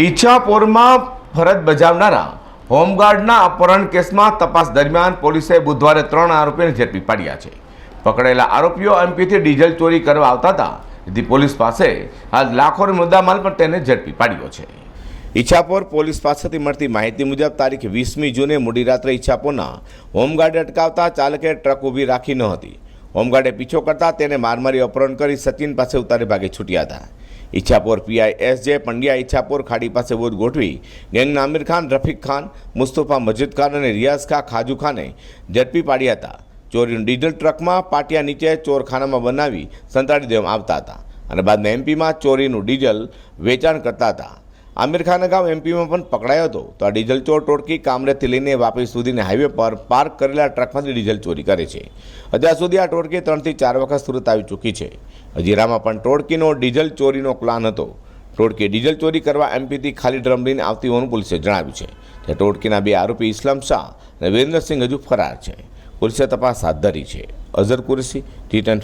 ઈચ્છાપોરમાં ફરજ બજાવનારા હોમગાર્ડના અપહરણ કેસમાં તપાસ દરમિયાન પોલીસે બુધવારે ત્રણ આરોપીને ઝડપી પાડ્યા છે. પકડેલા આરોપીઓ એમપીથી ડીઝલ ચોરી કરવા આવતા હતા. જેથી પોલીસ પાસે હાલ લાખોની મુદ્દામાલ પણ તેને ઝડપી પાડ્યો છે. ઈચ્છાપોર પોલીસ પાસેથી મળતી માહિતી મુજબ તારીખ વીસમી જૂને મોડી રાત્રે ઈચ્છાપોરના હોમગાર્ડે અટકાવતા ચાલકે ટ્રક ઊભી રાખી ન હતી. હોમગાર્ડે પીછો કરતા તેને મારમારી અપહરણ કરી સચિન પાસે ઉતારી ભાગે છૂટ્યા હતા. ઈચ્છાપોર પીઆઈ એસ જે પંડ્યા ઈચ્છાપોર ખાડી પાસે બોધ ગોઠવી ગેંગના આમિર ખાન, રફીક ખાન, મુસ્તફા મજીદ ખાન અને રિયાઝ ખા ખાજુ ખાને ઝડપી પાડ્યા હતા. ચોરીનું ડીઝલ ટ્રકમાં પાટિયા નીચે ચોરખાનામાં બનાવી સંતાડી દેવામાં આવતા હતા અને બાદમાં એમપીમાં ચોરીનું ડીઝલ વેચાણ કરતા હતા. આમિર ખાન ગામ એમપીમાં પણ પકડાયો હતો. તો આ ડીઝલ ચોર ટોળકી કામરેજથી લઈને વાપી સુધીને હાઈવે પર પાર્ક કરેલા ટ્રકમાંથી ડીઝલ ચોરી કરે છે. અત્યાર સુધી આ ટોળકી ત્રણથી ચાર વખત સુરત આવી ચૂકી છે. હજીરામાં પણ ટોળકીનો ડીઝલ ચોરીનો પ્લાન હતો. ટોળકી ડીઝલ ચોરી કરવા એમપીથી ખાલી ડ્રમ લઈને આવતી હોવાનું પોલીસે જણાવ્યું છે. તે ટોળકીના બે આરોપી ઇસ્લામ શાહ અને વીરેન્દ્રસિંહ હજુ ફરાર છે. પોલીસે તપાસ હાથ ધરી છે. Azhar Qureshi, T ten